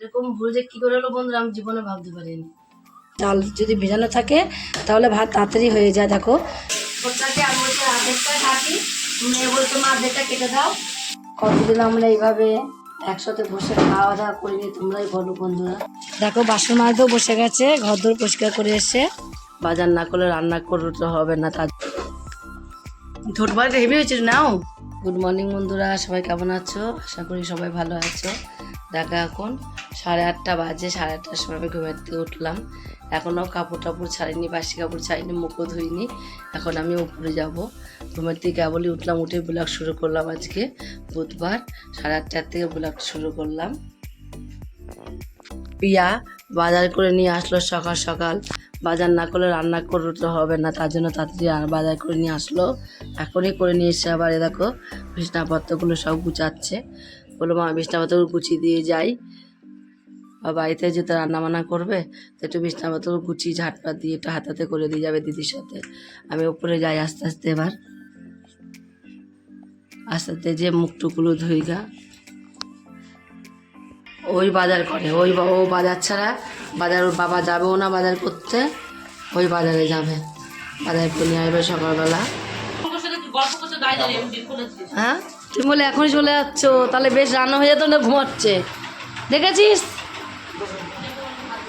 এরকম ভুল যে কি করে হলো বন্ধুরা আমি জীবনে ভাবতে পারিনি। চাল যদি ভেজানো থাকে তাহলে ভাত তাড়াতাড়ি হয়ে যায় দেখো। ওটাকে আমি বলছি অর্ধেকটা কাটি মেয়ে বলতো মা অর্ধেকটা কেটে দাও। কতদিন আমরা এইভাবে একসাথে বসে খাওয়া দাওয়া করিনি তোমরাই বলো বন্ধুরা। দেখো বাসন মাজতেও বসে গেছে ঘর দোর পরিষ্কার করে এসে বাজার না করলে রান্না করতে হবে না তার ঠোঁট বাড়িটা হেভি হয়েছিল নাও। গুড মর্নিং বন্ধুরা সবাই কেমন আছো? আশা করি সবাই ভালো আছো। দেখা এখন সাড়ে আটটা বাজে, সাড়ে আটটার সময় আমি ঘুমের থেকে উঠলাম। এখনও কাপড় টাপড় ছাড়িনি, বাসি কাপড় ছাড়িনি, মুখও ধুইনি। এখন আমি উপরে যাব। ঘুমের থেকে কেবলই উঠলাম উঠে ব্লগ শুরু করলাম আজকে, বুধবার। সাড়ে আটটার থেকে ব্লগ শুরু করলাম। পিয়া বাজার করে নিয়ে আসলো সকাল সকাল। বাজার না করলে রান্না করতে হবে না, তার জন্য তাড়াতাড়ি বাজার করে নিয়ে আসলো। এখনই করে নিয়ে এসে আবার, এ দেখো বিছনাপত্রগুলো সব গুছাচ্ছে। বলল মা বিছনাপত্রগুলো গুছিয়ে দিয়ে যাই। বা বাড়িতে যেতে রান্না বান্না করবে তো একটু বিছনা বিছনাপত্র গুছিয়ে ঝাটপাট দিয়ে একটু হাতে হাতে করে দিয়ে যাবে দিদির সাথে। আমি উপরে যাই আস্তে আস্তে এবার। আস্তে আস্তে যে মুখটুকুলো ধুই গা ওই বাজার করে ওই ও বাজার ছাড়া বাজার ওর বাবা যাবেও না বাজার করতে ওই বাজারে যাবে। বাজার করে নিয়ে আসবে সকালবেলা। হ্যাঁ? তুমি বলে এখনই চলে যাচ্ছ, তাহলে বেশ রান্না হয়ে যেত না ঘুমাচ্ছে। দেখেছিস?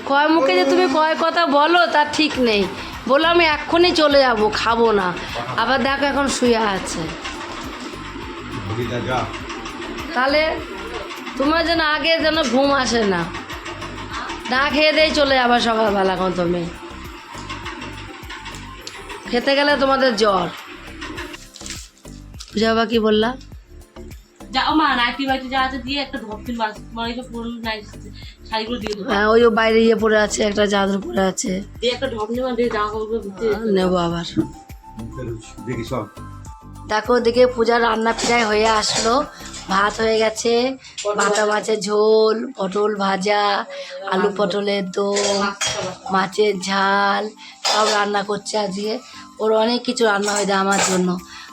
কয় মুখে যে তুমি কয় কথা বলো, তার ঠিক নেই। বলো আমি এক্ষুনি চলে যাব, খাব না। আবার দেখো এখন শুয়ে আছে। তাহলে তোমার যেন আগে যেন ঘুম আসে না। না খেয়ে দিয়ে চলে যাবা সকালবেলা এখন তুমি। খেতে গেলে তোমাদের জ্বর। বাবা কি বললা যাও মা নাইটি বাইটি যা আছে দিয়ে একটা ধরতিন মানে যে পুরনো নাইটি শাড়িগুলো দিয়ে দেবো হ্যাঁ ওই বাইরে ইয়ে পড়ে আছে একটা চাদর পরে আছে। দিয়ে একটা ঢপ নেবা দিয়ে জামা কাপড়গুলো ভিতরে নেব আবার। দেখি সব। দেখো দিকে পূজার রান্না প্রায় হয়ে আসলো। ভাত হয়ে গেছে বাটা মাছের ঝোল পটল ভাজা আলু পটলের দম মাছের ঝাল সব রান্না করছে আজকে। ওর অনেক কিছু রান্না হয়ে যায় আমার জন্য।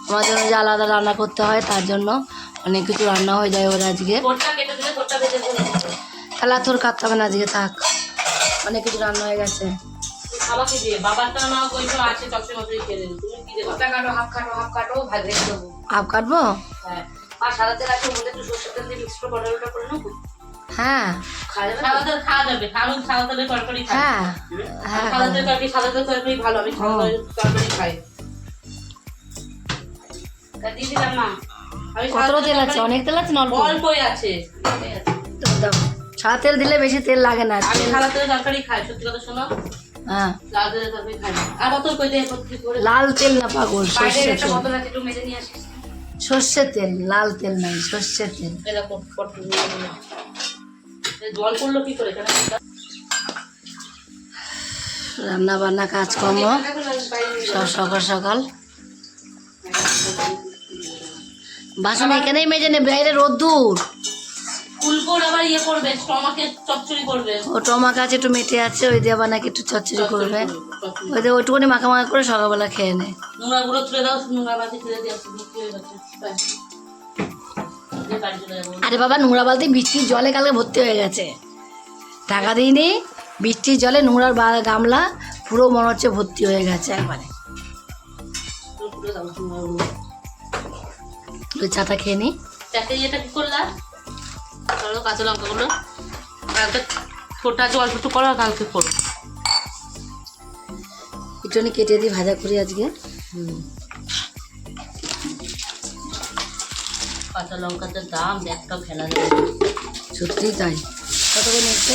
আমার জন্য যে আলাদা রান্না করতে হয় তার জন্য অনেক কিছু রান্না হয়ে যায় ওর আজকে। তাহলে তোর কাটতে হবে না আজকে থাক। অনেক কিছু রান্না হয়ে গেছে। আমাকে দিয়ে বাবারটা না ওই আছে চপসে মশাই খেয়ে নেবে। তুমি কি দেবো? কাটো হাফ কাটো হাফ কাটো ভাগ রেখে দেবো। আপ কাটবো? হ্যাঁ। আর সাদা তেল আছে মধ্যে একটু সর্ষের তেল দিয়ে মিক্স করে পটলটা করে নেব? হ্যাঁ। সাদা তেল খাওয়া যাবে। আমি সাদা তেলের তরকারি খাই হ্যাঁ। হ্যাঁ। সাদা তেল তরকারি সাদা তেল তরকারি ভালো আমি সাদা তরকারি খাই। তা দিয়ে দিলাম সাদা কতটা তেল আছে? অনেক তেল আছে না অল্প? অল্পই আছে। সাদা তেল দিলে বেশি তেল লাগে না আমি সাদা তেলের তরকারি খাই সত্যি কথা শোনো। হ্যাঁ। লাল তেলের তরকারি খাই আর বোতল কই দিয়ে? লাল তেল না পাগল সর্ষে তেল। একটু মেজে নিয়ে আসিস সর্ষে তেল লাল তেল নাই সর্ষে তেল। জল করল কি করে রান্না বান্না কাজকর্ম সব সকাল সকাল। বাসন এখানেই মেজে নেবে বাইরে রোদ্দুর। ফুলকোর আবার ইয়ে করবে স্টমাকে চচ্চড়ি করবে। ও টমা কাছে একটু মেটে আছে ওই দিয়ে আবার নাকি একটু চচ্চড়ি করবে। ওই দিয়ে ওইটুকুনি মাখা মাখা করে সকালবেলা খেয়ে নোংরা তুলে দাও নোংরা বাতি তুলে দিয়ে আরে বাবা নোংরা বালতি বৃষ্টির জলে কালকে ভর্তি হয়ে গেছে। টাকা দিইনি বৃষ্টির জলে নোংরার বা- গামলা পুরো মনে হচ্ছে ভর্তি হয়ে গেছে একবারে। দাও চাটা খেয়ে নিই। চারটে ইয়েটা কি করলা? ধরো কাঁচা লঙ্কাগুলো। কালকে ছোটা আছে অল্প একটু করো কালকে করো একটুখানি কেটে দিই ভাজা করি আজকে। কাঁচা লঙ্কাতে দাম একটাও ফেলা যাবে। সত্যিই তাই। কত করে নিচ্ছে?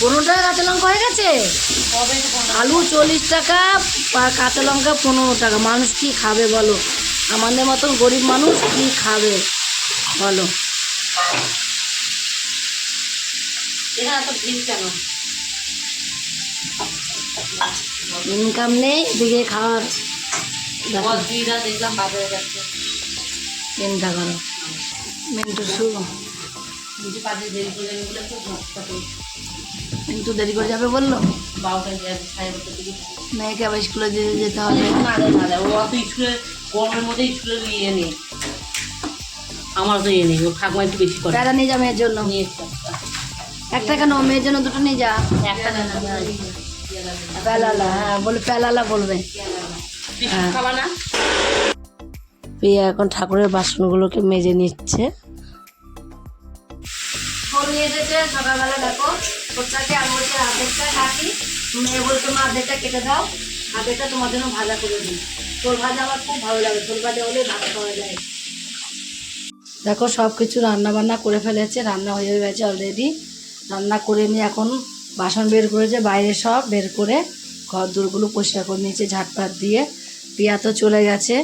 পনেরো টাকা। কাঁচা লঙ্কা হয়ে গেছে? তো? আলু চল্লিশ টাকা আর কাঁচা লঙ্কা পনেরো টাকা। মানুষ কি খাবে বলো? আমাদের মতন গরিব মানুষ কি খাবে? বলো। ইনকাম নেই এদিকে খাওয়ার চিন্তা করো। মিন্টু শু। কিছু কাজে দেরি করে যাবে বলে খুব নষ্ট করি মিন্টু দেরি করে যাবে বলল? মেয়েকে আবার স্কুলে যেতে হবে। না ও অত স্কুলে গরমের মধ্যে স্কুলের ইয়ে নেই। আমার তো ইয়ে নেই ও ঠাকুমা একটু বেশি করে। প্যারা নিয়ে যাবে এর জন্য। নিয়ে একটা। কেন মেয়ের জন্য দুটো নিয়ে যা। একটা প্যালালা হ্যাঁ বলে প্যালালা বলবে। হ্যাঁ। খাবা না? প্রিয়া এখন ঠাকুরের বাসনগুলোকে মেজে নিচ্ছে। নিয়ে এসেছে সকালবেলা দেখো ওটাকে আমি বলছি আর্ধেকটা কাটি মেয়ে বলছে মা কেটে দাও। আর্ধেকটা তোমার জন্য ভাজা করে দিই। তোর ভাজা আমার খুব ভালো লাগে, তোর ভাজা হলে ভাত খাওয়া যায়। দেখো সব কিছু রান্না বান্না করে ফেলেছে, রান্না হয়ে গেছে অলরেডি রান্না করে নিয়ে এখন বাসন বের করেছে, বাইরে সব বের করে ঘর দূরগুলো পরিষ্কার করে নিয়েছে ঝাটপাট দিয়ে। পিয়া তো চলে গেছে।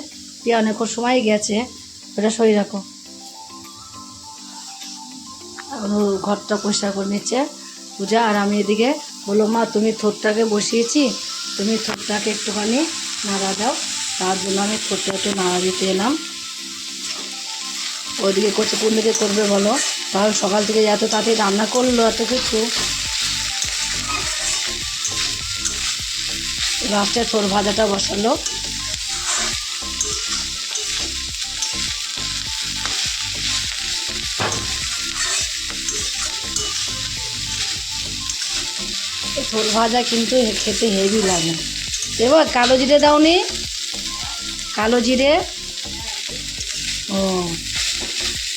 পিয়া অনেকক্ষণ সময় গেছে। ওটা সই রাখো। ঘরটা পরিষ্কার করে নিচ্ছে। পূজা আর আমি এদিকে বলল মা, তুমি থোরটাকে বসিয়েছি? তুমি থোরটাকে একটুখানি নাড়া দাও। তার জন্য আমি একটু নাড়া দিতে এলাম। ওইদিকে করছে, কোন দিকে করবে বলো? কারণ সকাল থেকে এত তাড়াতাড়ি রান্না করল এত কিছু। লাস্টে থোর ভাজাটা বসালো। থোর ভাজা কিন্তু খেতে হেভি লাগে। এবার কালো জিরে দাওনি। কালো জিরে। ও,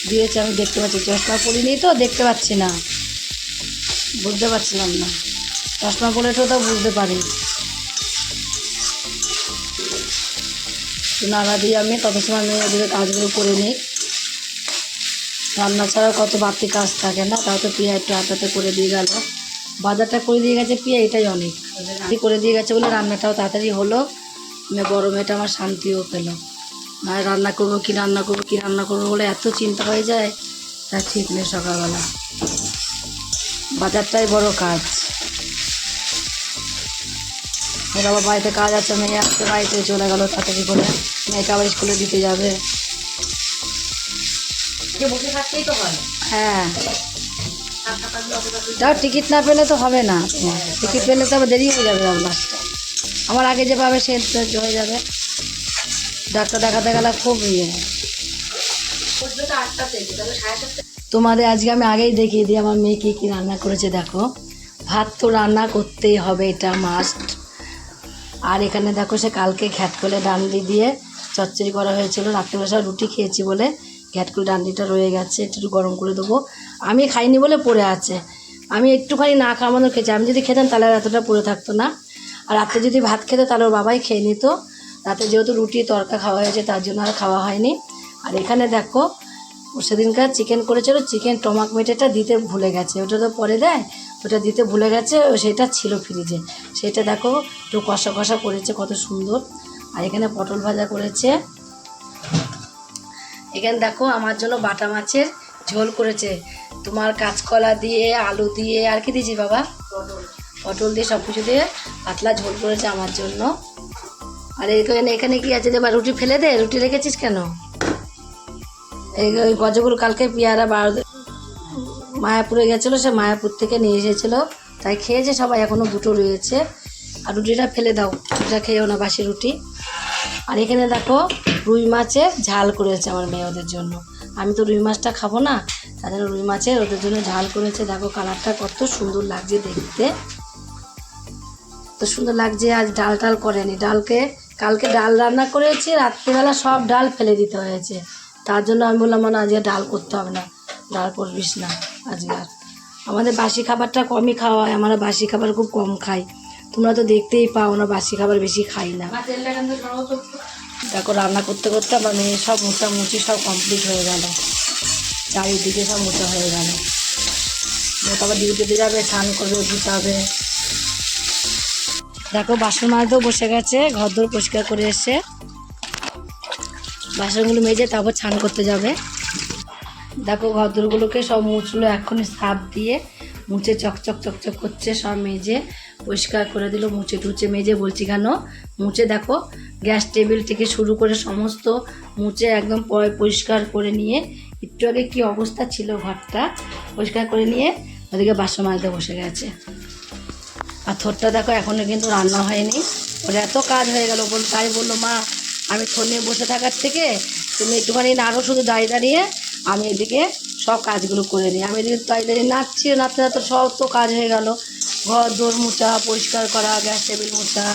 দিয়েছে আমি, দেখতে পাচ্ছি, চশমা পরিনি তো, দেখতে পাচ্ছি না। বুঝতে পারছিলাম না। চশমা পরে তো তো বুঝতে পারি। নাড়া দিয়ে আমি তত সময় আমি ওদের কাজগুলো করে নিই। রান্না ছাড়াও কত বাড়তি কাজ থাকে না, তাও তো পিয়া একটু হাতাতে করে দিয়ে গেল। বাজারটা করে দিয়ে গেছে পিয়া এটাই অনেক। করে দিয়ে গেছে বলে রান্নাটাও তাড়াতাড়ি হলো। মানে বড় মেয়েটা আমার শান্তিও পেল। আর রান্না করব কি রান্না করব কি রান্না করব বলে এত চিন্তা হয়ে যায় তা ঠিক নেই সকালবেলা। বাজারটাই বড় কাজ। ওর আবার বাড়িতে কাজ আছে মেয়ে আসতে বাড়িতে চলে গেলো তাড়াতাড়ি করে। মেয়েকে আবার স্কুলে দিতে যাবে। বসে থাকতেই তো হয়। হ্যাঁ। তাও টিকিট না পেলে তো হবে না। টিকিট পেলে তো আবার দেরি হয়ে যাবে লাস্টে আমার আগে যে পাবে সে হয়ে যাবে। ডাক্তার দেখাতে গেলে খুব ইয়ে। তোমাদের আজকে আমি আগেই দেখিয়ে দিই, আমার মেয়ে কী কী রান্না করেছে, দেখো। ভাত তো রান্না করতেই হবে, এটা মাস্ট আর এখানে দেখো, সে কালকে ঘ্যাটকলে ডান্ডি দিয়ে চচ্চড়ি করা হয়েছিল। রাত্রিবেলা রুটি খেয়েছি বলে ঘ্যাটকলে ডান্ডিটা রয়ে গেছে, একটু গরম করে দেবো। আমি খাইনি বলে পড়ে আছে। আমি একটুখানি না খাওয়ার মতো খেয়েছি। আমি যদি খেতাম তাহলে আর এতটা পড়ে থাকতো না। আর রাতে যদি ভাত খেতে তাহলে ওর বাবাই খেয়ে নিত। রাতে যেহেতু রুটি, তরকা খাওয়া হয়েছে, তার জন্য আর খাওয়া হয়নি। আর এখানে দেখো সেদিনকার চিকেন করেছিল। চিকেন টমাক মেটেটা দিতে ভুলে গেছে। ওটা তো পরে দেয়। ওটা দিতে ভুলে গেছে। ও সেটা ছিল ফ্রিজে সেটা দেখো, একটু কষা কষা করেছে কত সুন্দর। আর এখানে পটল ভাজা করেছে। এখানে দেখো, আমার জন্য বাটা মাছের ঝোল করেছে। তোমার কাঁচকলা দিয়ে আলু দিয়ে আর কি দিয়েছি বাবা? পটল। দিয়ে সব কিছু দিয়ে পাতলা ঝোল করেছে আমার জন্য। আর এখানে এখানে কি আছে? দেবা রুটি ফেলে দে। রুটি রেখেছিস কেন? এই ওই গজগুলো কালকে পেয়ারা বার মায়াপুরে গেছিল সে মায়াপুর থেকে নিয়ে এসেছিল। তাই খেয়েছে সবাই এখনও দুটো রয়েছে। আর রুটিটা ফেলে দাও। রুটিটা খেয়েও না বাসি রুটি। আর এখানে দেখো রুই মাছের ঝাল করেছে আমার মেয়ে ওদের জন্য। আমি তো রুই মাছটা খাব না জন্য রুই মাছের ওদের জন্য ঝাল করেছে। দেখো কালারটা কত সুন্দর লাগছে দেখতে। তো সুন্দর লাগছে আজ ডাল টাল করেনি। ডালকে কালকে ডাল রান্না করেছি রাত্রিবেলা সব ডাল ফেলে দিতে হয়েছে। তার জন্য আমি বললাম না আজকে ডাল করতে হবে না। ডাল করবিস না আজকে আর। আমাদের বাসি খাবারটা কমই খাওয়া হয় আমরা বাসি খাবার খুব কম খাই। তোমরা তো দেখতেই পাও না বাসি খাবার বেশি খাই না। দেখো রান্না করতে করতে আমার মেয়ে সব মোটামুটি সব কমপ্লিট হয়ে গেল। চারিদিকে সব মোটা হয়ে গেল। তো আবার ডিউটিতে যাবে, স্নান করবে ধুতে হবে দেখো, বাসন মাজতেও বসে গেছে ঘর দোর পরিষ্কার করে এসে বাসনগুলো মেজে তারপর স্নান করতে যাবে। দেখো ঘর দোরগুলোকে সব মুছলো এক্ষুনি সাপ দিয়ে মুছে চকচক চকচক করছে, সব মেজে পরিষ্কার করে দিল, মুছে টুচে মেজে বলছি কেন? মুছে দেখো, গ্যাস টেবিল থেকে শুরু করে সমস্ত মুছে একদম পরিষ্কার করে নিয়ে একটু আগে কী অবস্থা ছিল ঘরটা, পরিষ্কার করে নিয়ে ওদিকে বাসন মাজতে বসে গেছে। আর থোরটা দেখো এখনও কিন্তু রান্না হয়নি। ওর এত কাজ হয়ে গেল, বল তাই বলল, মা, আমি থোর নিয়ে বসে থাকার থেকে তুমি একটুখানি নাড়ো শুধু দাঁড়িয়ে দাঁড়িয়ে আমি এদিকে সব কাজগুলো করে নিই। আমি এদিকে তাই দাঁড়িয়ে নাচছি, নাচতে নাচতে সব তো কাজ হয়ে গেল। ঘর, দোর মোছা, পরিষ্কার করা, গ্যাস টেবিল মোছা,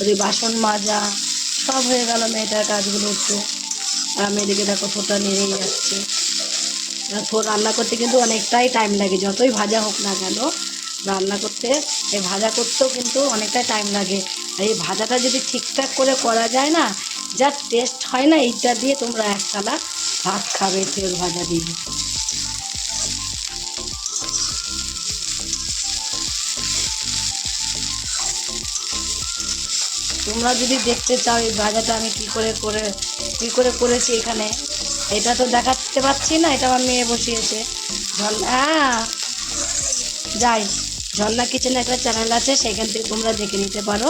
ওদিকে বাসন মাজা, সব হয়ে গেল মেয়েটার কাজগুলো একটু। আমি এদিকে দেখো ফোটা নেড়েই যাচ্ছে। রান্না করতে কিন্তু অনেকটাই টাইম লাগে, যতই ভাজা হোক না কেন। রান্না করতে এই ভাজা করতেও কিন্তু অনেকটাই টাইম লাগে। আর এই ভাজাটা যদি ঠিকঠাক করে করা যায় না, যা টেস্ট হয় না, এইটা দিয়ে তোমরা এক থালা ভাত খাবে তেল ভাজা দিয়ে। তোমরা যদি দেখতে চাও এই ভাজাটা আমি কি করে করে, কি করে করেছি এখানে, এটা তো দেখাতে পাচ্ছি না, এটা আমার মেয়ে বসিয়েছে। হ্যাঁ যাই, ঝর্ণা কিচেনে একটা চ্যানেল আছে, সেখান থেকে তোমরা দেখে নিতে পারো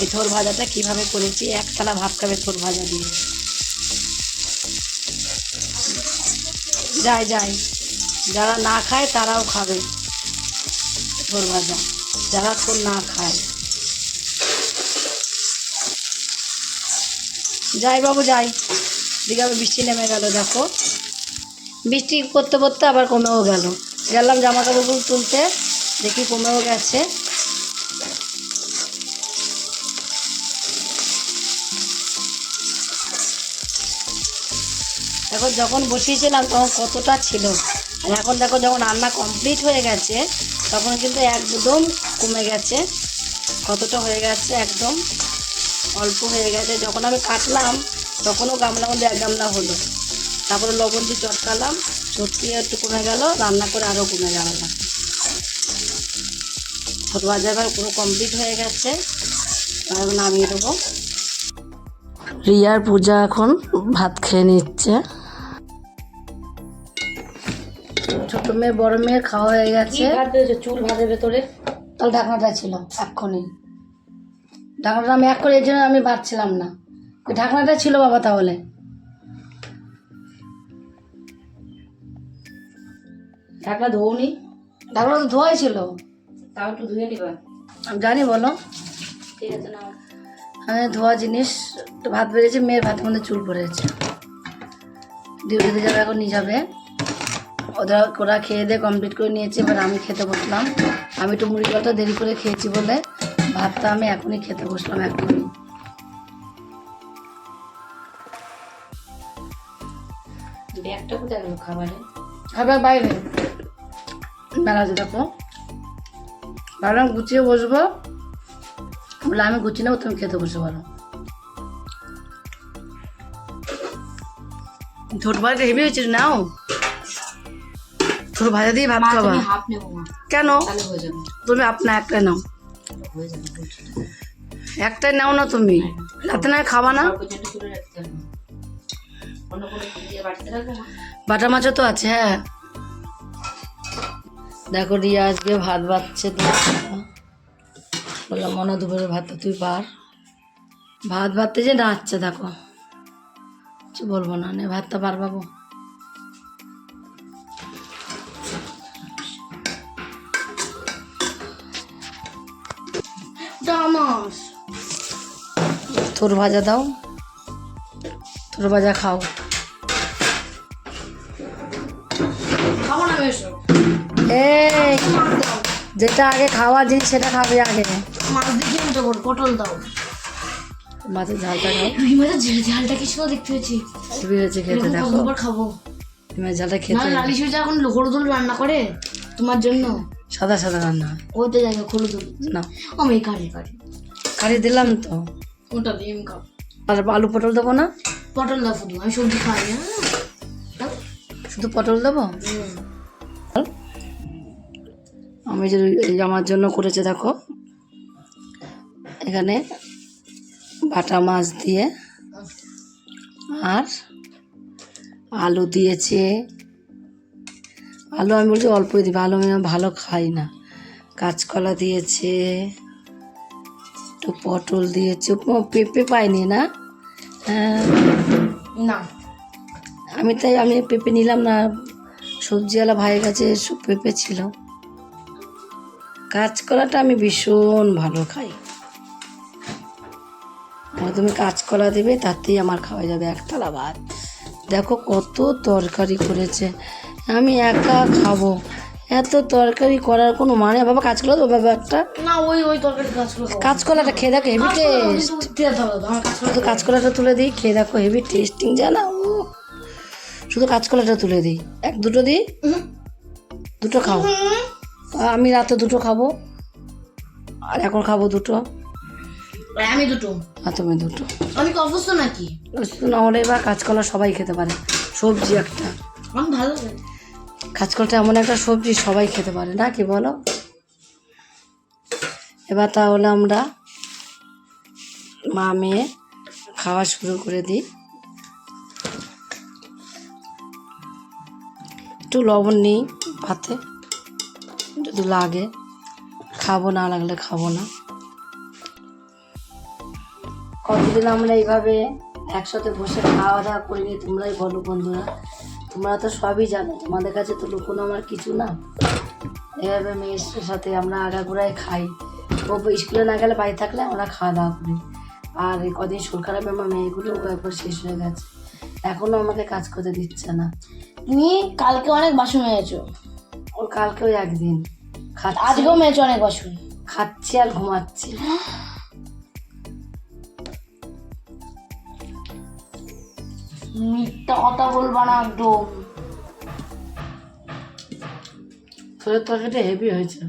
এই থোর ভাজাটা কীভাবে করেছি এক থালা ভাত খাবে থোর ভাজা দিয়ে। যাই যাই, যারা না খায় তারাও খাবে থোর ভাজা, যারা থোর না খায়। যাই বাবু, যাই। দিকে বৃষ্টি নেমে গেল, দেখো। বৃষ্টি করতে করতে আবার কমেও গেল। গেলাম জামা কাপড়গুলো তুলতে, দেখি কমেও গেছে। এখন যখন বসিয়েছিলাম তখন কতটা ছিল। আর এখন দেখো, যখন রান্না কমপ্লিট হয়ে গেছে, তখন কিন্তু একদম কমে গেছে। কতটা হয়ে গেছে একদম? অল্প হয়ে গেছে। যখন আমি কাটলাম তখনও গামলার মধ্যে এক গামলা হলো। তারপরে লবণ দিয়ে চটকালাম চটকিয়ে একটু কমে গেল রান্না করে আরও কমে গেল। না ছোট বাজার পুরো কমপ্লিট হয়ে গেছে। এবার নামিয়ে দেবো। রিয়ার পূজা এখন ভাত খেয়ে নিচ্ছে। ছোট মেয়ে বড় মেয়ে খাওয়া হয়ে গেছে। চুল ভাতের ভেতরে? তাহলে ঢাকনাটা ছিল এক্ষুনি। ঢাকনাটা আমি এক করে এর জন্য আমি বাড়ছিলাম না। ওই ঢাকনাটা ছিল বাবা তাহলে। ঢাকনা ধোনি ঢাকনা তো ধোয়াই ছিল। তাও একটু ধুয়ে নিবা। আমি জানি বলো। ঠিক আছে না আমি ধোয়া জিনিস একটু ভাত বেড়েছে মেয়ের ভাতের মধ্যে চুল পড়েছে। ডিউটিতে যাবে এখন নিয়ে যাবে। ওরা ওরা খেয়ে দিয়ে কমপ্লিট করে নিয়েছে এবার আমি খেতে বসলাম। আমি একটু মুড়ি জলটা দেরি করে খেয়েছি বলে ভাতটা আমি এখনই খেতে বসলাম এখনই। ব্যাগটা কোথায় গেল খাবারে? খাবার বাইরে। দেখো। ভাবলাম গুছিয়ে বসবো। বলে আমি গুছিয়ে নেব তুমি খেতে বসে পারো ছোট ভাজা হেভি হয়েছে নাও। ভাজা দিয়ে ভাত খাবা। কেন? তুমি আপনা একটা নাও। একটাই নাও না তুমি। রাতে না খাবা না? বাটা মাছও তো আছে হ্যাঁ। দেখো রিয়া আজকে ভাত বাচ্ছে বললাম, মনে দুপুরে ভাতটা তুই পার। ভাত ভাততে যে নাচছে দেখো। কিছু বলব না, নে, ভাতটা পার বাবু। তোর ভাজা দাও। তোর ভাজা খাও। না এই যেটা আগে খাওয়ার জিনিস সেটা খাবে আগে। মাছ দিয়ে পটল দাও। মাছের ঝালটা খাও। রুই মাছের ঝাল ঝালটা কি সুন্দর দেখতে হয়েছে হেবি হয়েছে খেতে দেখো। খাব? মাছের ঝালটা না খেতে। লালি সুইটা এখন হলুদ হলুদ রান্না করে তোমার জন্য। সাদা সাদা রান্না। হয়। ওইতে জায়গা হলুদ হলুদ। না। আমি কারি কারি। কারি দিলাম তো। ওটা আমি খাব? আর আলু পটল দেবো না? পটল দাও শুধু আমি সবজি খাই না। শুধু পটল দেবো? আমি যে এই আমার জন্য করেছে দেখো। এখানে বাটা মাছ দিয়ে আর আলু দিয়েছে। আলু আমি বলছি অল্পই দিবে আলু আমি ভালো খাই না। কাঁচকলা দিয়েছে। একটু পটল দিয়েছে পেঁপে পাইনি না? হ্যাঁ। না। আমি তাই আমি পেঁপে নিলাম না সবজিওয়ালা ভাইয়ের কাছে সব পেঁপে ছিল। কাঁচকলাটা আমি ভীষণ ভালো খাই। তুমি কাঁচকলা দেবে তাতেই আমার খাওয়া যাবে একতলা ভাত। দেখো কত তরকারি করেছে। আমি একা খাব। এত তরকারি করার কোনো মানে? বাবা কাজ করো তো বাবা একটা না ওই ওই তরকারি করব কাঁচকলাটা খেয়ে দেখো হেভি টেস্ট শুধু কাঁচকলাটা তুলে দিই খেয়ে দেখো হেভি টেস্টিং জানা? ও শুধু কাঁচকলাটা তুলে দিই। এক দুটো দিই? দুটো খাও। আমি রাতে দুটো খাব। আর এখন খাব দুটো। আমি দুটো। আর তুমি দুটো। আমি কি অসুস্থ নাকি? শুধু না হলে বা কাঁচকলা সবাই খেতে পারে। সবজি একটা। আমি ভালো কাঁচকলাটা এমন একটা সবজি সবাই খেতে পারে, না কি বলো? এবার তাহলে আমরা মা মেয়ে খাওয়া শুরু করে দিই। একটু লবণ নিই ভাতে, যদি লাগে। খাব, না লাগলে খাব না। কতদিন আমরা এইভাবে একসাথে বসে খাওয়া দাওয়া করিনি তোমরাই বলো বন্ধুরা। তোমরা তো সবই জানো তোমাদের কাছে তো লুকোনো আমার কিছু না। এভাবে মেয়ের সাথে আমরা আগাগোড়ায় খাই। ও স্কুলে না গেলে বাড়ি থাকলে আমরা খাওয়া দাওয়া করি। আর কদিন শরীর খারাপে আমার মেয়েগুলো একবার শেষ হয়ে গেছে। এখনও আমাকে কাজ করতে দিচ্ছে না। তুমি কালকে অনেক বাসন মেয়েছো ওর কালকেও একদিন। খাচ্ছি। আজকেও মেয়েছো অনেক বাসন। খাচ্ছি আর ঘুমাচ্ছি। মিথ্যা কথা বলবা না একদম। থোড়ের তরকারিটা হেভি হয়েছে।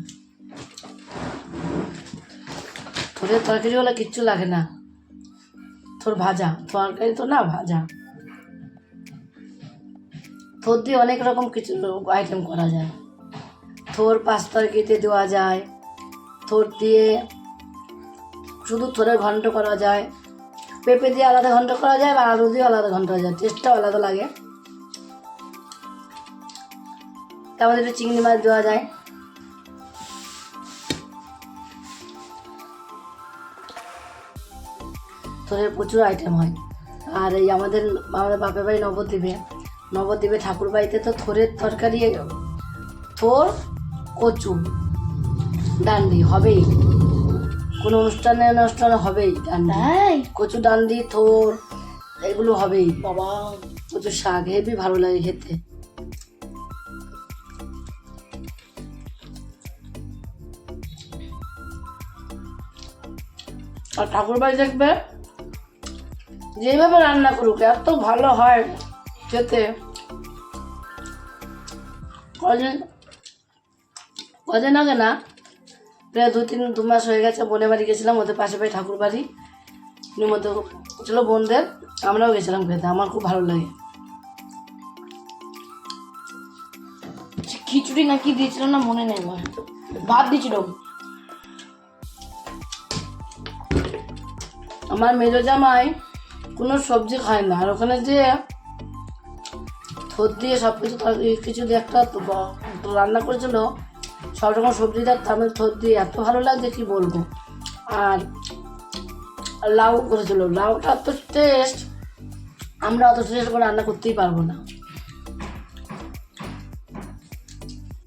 তরকারি হলে কিচ্ছু লাগে না। তোর ভাজা। তরকারি তো না, ভাজা। থোর দিয়ে অনেক রকম কিছু আইটেম করা যায়। থোর পাঁচ তরকারিতে দেওয়া যায়। থোর দিয়ে শুধু থোরের ঘন্ট করা যায়। পেঁপে দিয়ে আলাদা ঘন্ট করা যায় বা আলু দিয়ে আলাদা ঘন্ট করা যায়। টেস্টটাও আলাদা লাগে। তারপর একটু চিংড়ি মাছ দেওয়া যায়। তোদের প্রচুর আইটেম হয়। আর এই আমাদের আমাদের বাপের বাড়ি নবদ্বীপে। নবদ্বীপে ঠাকুর বাড়িতে তো থোরের তরকারি, থোর, কচু, ডান্ডি হবেই। কোনো অনুষ্ঠানে অনুষ্ঠান হবেই ডান্ডি। তাই? কচু ডান্ডি থোর এগুলো হবেই। বাবা। কচু শাক হেবি ভালো লাগে খেতে। আর ঠাকুর বাড়ি দেখবে? যেভাবে রান্না করুক এত ভালো হয় খেতে। কদিন কদিন আগে না প্রায় দু তিন, দু মাস হয়ে গেছে, বোনের বাড়ি গেছিলাম, ওদের পাশে বাড়ি ঠাকুর বাড়ি। নিমন্ত ছিল বোনদের, আমরাও গেছিলাম খেতে, আমার খুব ভালো লাগে। খিচুড়ি না কি দিয়েছিল না, মনে নেই আমার। ভাত দিয়েছিল। আমার মেজো জামাই কোনো সবজি খায় না, আর ওখানে যে থোর দিয়ে সব কিছু কিছু দিয়ে একটা রান্না করেছিল সব রকম সবজি মধ্যে থোর দিয়ে এত ভালো লাগছে, কি বলব? আর লাউ করেছিল, লাউটা এত টেস্ট আমরা অত টেস্ট করে রান্না করতেই পারব না।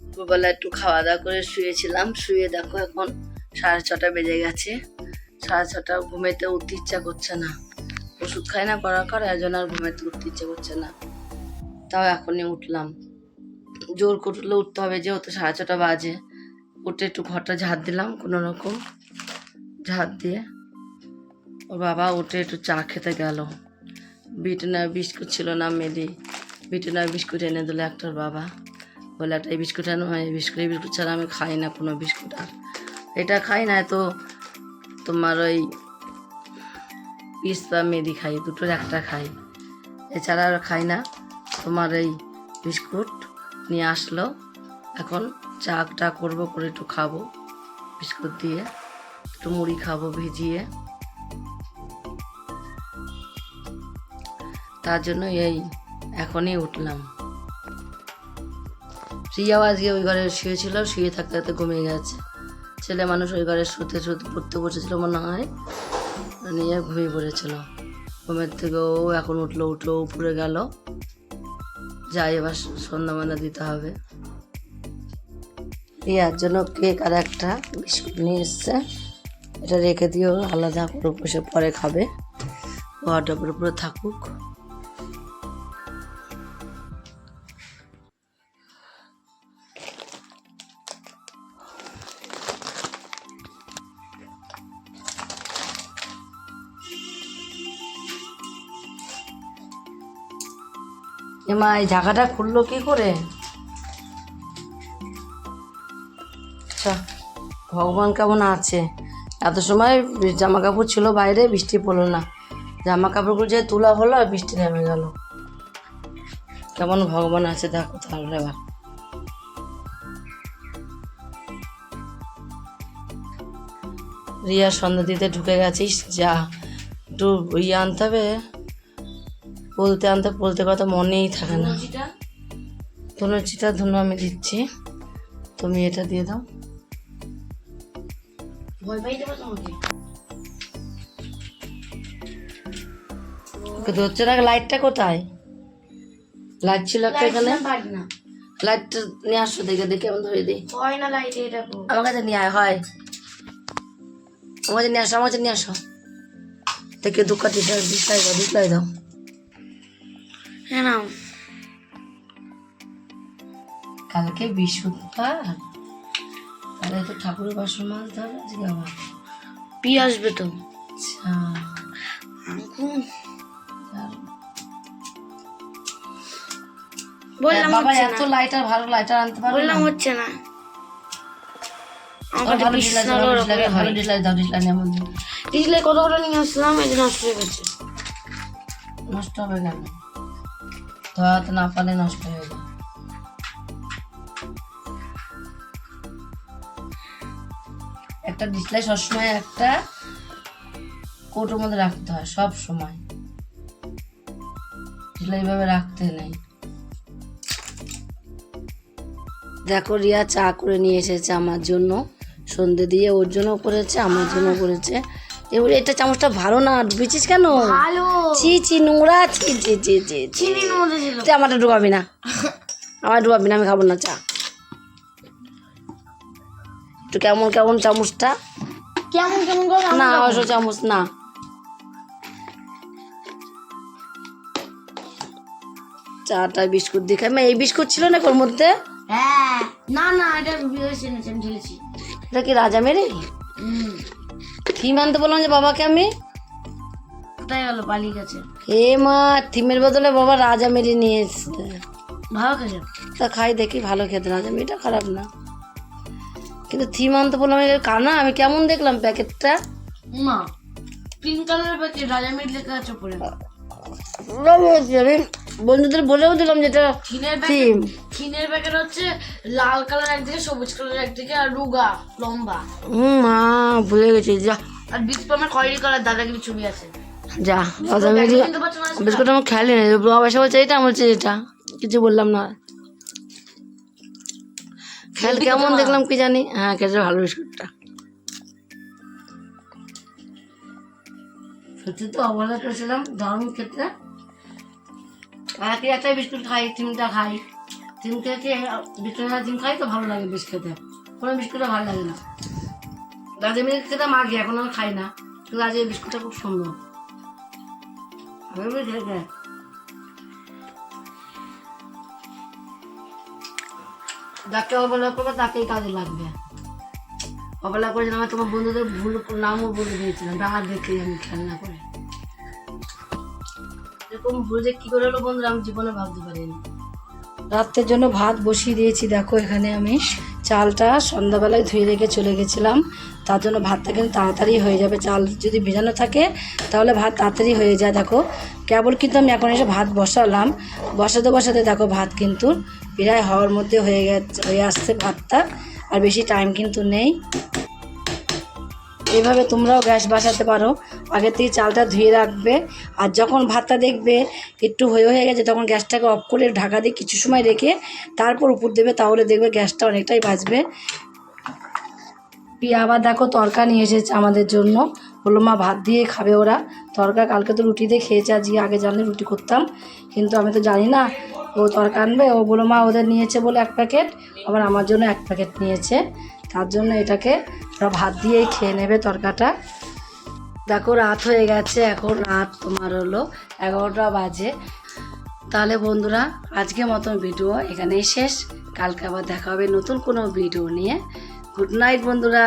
দুপুরবেলা একটু খাওয়া দাওয়া করে শুয়েছিলাম, শুয়ে দেখো এখন সাড়ে ছটা বেজে গেছে। সাড়ে ছটা ঘুমেতে উঠতে ইচ্ছা করছে না। ওষুধ খাই না করার কর এর জন্য আর ঘুমেতে উঠতে ইচ্ছা করছে না। তাও এখনই উঠলাম। জোর করলে উঠতে হবে, যেহেতু সাড়ে ছটা বাজে। উঠে একটু ঘরটা ঝাড় দিলাম কোনো রকম। ঝাড় দিয়ে ওর বাবা উঠে একটু চা খেতে গেল। বিটনা বিস্কুট ছিল না মেলি বিটনা বিস্কুট এনে দিল একটার বাবা। বলে, একটা এই বিস্কুট আনো হয় এই বিস্কুট এই বিস্কুট ছাড়া আমি খাই না কোনো বিস্কুট আর। এটা খাই না তো তোমার ওই পিস্তা মেদি খাই, দুটোর একটা খাই। এছাড়া আর খাই না। তোমার এই বিস্কুট নিয়ে আসলো। এখন চাটা করব, করে একটু খাব। বিস্কুট দিয়ে, একটু মুড়ি খাব ভিজিয়ে। তার জন্য এই এখনই উঠলাম। রিয়াও আজকে ওই ঘরে শুয়েছিল শুয়ে থাকতে থাকতে ঘুমিয়ে গেছে। ছেলে মানুষ ওই ঘরে শুতে শুতে পড়তে বসেছিল মনে হয়, নিয়ে ঘুমিয়ে পড়েছিল। ঘুমের থেকে ও এখন উঠল উঠল, উপরে গেল। যাই, এবার সন্ধ্যা মান্না দিতে হবে। রিয়ার জন্য কেক আর একটা বিস্কুট নিয়ে এসছে। এটা রেখে দিও, আলাদা করে বসে পরে খাবে। ঘরটা উপরে পুরো থাকুক। এমা এই ঢাকাটা খুললো কি করে? আচ্ছা ভগবান কেমন আছে? এত সময় জামা কাপড় ছিল বাইরে, বৃষ্টি পড়ল না। জামা কাপড়গুলো যে তোলা হলো আর বৃষ্টি নেমে গেল। কেমন ভগবান আছে দেখো তাহলে এবার। রিয়া সন্ধ্যা দিতে ঢুকে গেছিস, যা, একটু ইয়ে আনতে হবে। বলতে আনতে বলতে কথা মনেই থাকে না। ধুনুচিটা? ধুনু আমি দিচ্ছি। তুমি এটা দিয়ে দাও। ধরছে না লাইটটা কোথায়? লাইট ছিল একটা এখানে। লাইটটা নিয়ে আসো দেখে দেখে আমি ধরে দিই। হয় না লাইটে এটা আমার কাছে নিয়ে আয় হয়। আমার কাছে নিয়ে আসো আমার কাছে নিয়ে আসো। দেখে দুঃখ দিতে দিসলাই দাও দিসলাই দাও। নাও কালকে বৃহস্পতিবার তাহলে তো ঠাকুরের বাসন মাছ ধরে আবার পি আসবে তো। আচ্ছা। বললাম বাবা এত না। লাইটার ভালো লাইটার আনতে পারবে বললাম হচ্ছে না। ভালো দাও কত কত নিয়ে আসলাম নষ্ট হয়ে গেছে। নষ্ট হবে কেন? ধরাতে না পারলে নষ্ট হয়ে যাবে। একটা ডিসলাই সবসময় একটা কৌটোর মধ্যে রাখতে হয় সব সময় ডিসলাই এইভাবে রাখতে নেই। দেখো, রিয়া চা করে নিয়ে এসেছে আমার জন্য। সন্ধে দিয়ে ওর জন্য করেছে, আমার জন্য করেছে। এবার এটা চামচটা ভালো না ডুবেছিস কেন? ভালো। ছি ছি নোংরা ছি ছি ছি ছি চিনির মধ্যে ছিল। তুই আমারটা ডুবাবি না। আমার ডুবাবি না আমি খাব না চা। একটু কেমন কেমন চামচটা? কেমন কেমন না অবশ্য চামচ না। চাটা বিস্কুট দিয়ে খাই এই বিস্কুট ছিল না ওর মধ্যে? হ্যাঁ। না না এটা ঢেলেছি। এটা কি রাজা মেরে হুম। থিম আনতে বললাম যে বাবাকে আমি। কোথায় গেল? পালিয়ে গেছে। এ মা থিমের বদলে বাবা রাজা মেরে নিয়ে এসছে। ভালো তা খাই দেখি ভালো খেতে রাজা মেয়েটা খারাপ না। কিন্তু থিম আনতে বললাম কানা আমি কেমন দেখলাম প্যাকেটটা? মা পিঙ্ক কালারের প্যাকেট রাজা লেখা আছে উপরে। আমি বন্ধুদের বলেও দিলাম যেটা থিম প্যাকেট থিনের প্যাকেট হচ্ছে লাল কালার একদিকে সবুজ কালার একদিকে আর রুগা লম্বা। হুম মা ভুলে গেছি যা। আর বিচ পামের খয়েরি কালার দাদাগিরি ছবি আছে। যা রাজা মেরে বিস্কুট আমার খেয়ালই নেই বাবা এসে বলছে এটা আমার বলছে এটা। কিছু বললাম না। খেয়াল কেমন দেখলাম কি জানি? হ্যাঁ খেতে ভালো বিস্কুটটা। সত্যি তো অবহেলা করেছিলাম দারুণ খেতে কি একটা বিস্কুট খাই, তিনটা খাই। তিন থেকে বিস্কুট ডিম খাই তো ভালো লাগে বিস্কুটে কোনো বিস্কুটটা ভালো লাগে না। রাজা মিল্ক খেতে মাগে, এখন আর খাই না। কিন্তু এই বিস্কুটটা খুব সুন্দর। আমি খেতে অবহেলা করবে তাকেই কাজে লাগবে। অবহেলা করে আমি তোমার বন্ধুদের ভুল নামও বলে দিয়েছিলাম। ডাহার দেখে আমি খেলনা করে। এরকম করে হলো বন্ধুরা? আমি জীবনে ভাবতে পারিনি। রাত্রের জন্য ভাত বসিয়ে দিয়েছি, দেখো এখানে আমি চালটা সন্ধ্যাবেলায় ধুয়ে রেখে চলে গেছিলাম। তার জন্য ভাতটা কিন্তু তাড়াতাড়ি হয়ে যাবে। চাল যদি ভেজানো থাকে, তাহলে ভাত তাড়াতাড়ি হয়ে যায়। দেখো, কেবল কিন্তু আমি এখন এসে ভাত বসালাম। বসাতে বসাতে দেখো ভাত কিন্তু প্রায় হওয়ার মধ্যে হয়ে গেছে, হয়ে আসছে ভাতটা। আর বেশি টাইম কিন্তু নেই। এইভাবে তোমরাও গ্যাস বাসাতে পারো। আগে থেকে চালটা ধুয়ে রাখবে। আর যখন ভাতটা দেখবে একটু হয়ে হয়ে গেছে, তখন গ্যাসটাকে অফ করে ঢাকা দিয়ে কিছু সময় রেখে তারপর উপর দেবে, তাহলে দেখবে গ্যাসটা অনেকটাই বাঁচবে পিয়া আবার দেখো তরকা নিয়ে এসেছে আমাদের জন্য। বলল, মা, ভাত দিয়ে খাবে ওরা। তরকা কালকে তো রুটি দিয়ে খেয়েছে, আজকে আগে জানলে রুটি করতাম। কিন্তু আমি তো জানি না, ও তরকা আনবে? ও বলল, মা, ওদের নিয়েছে বলে এক প্যাকেট, আবার আমার জন্য এক প্যাকেট নিয়েছে। তার জন্য এটাকে ভাত দিয়েই খেয়ে নেবে তরকাটা। দেখো রাত হয়ে গেছে, এখন রাত তোমার হলো এগারোটা বাজে। তাহলে বন্ধুরা আজকে মতন ভিডিও এখানেই শেষ। কালকে আবার দেখা হবে নতুন কোনো ভিডিও নিয়ে। গুড নাইট বন্ধুরা।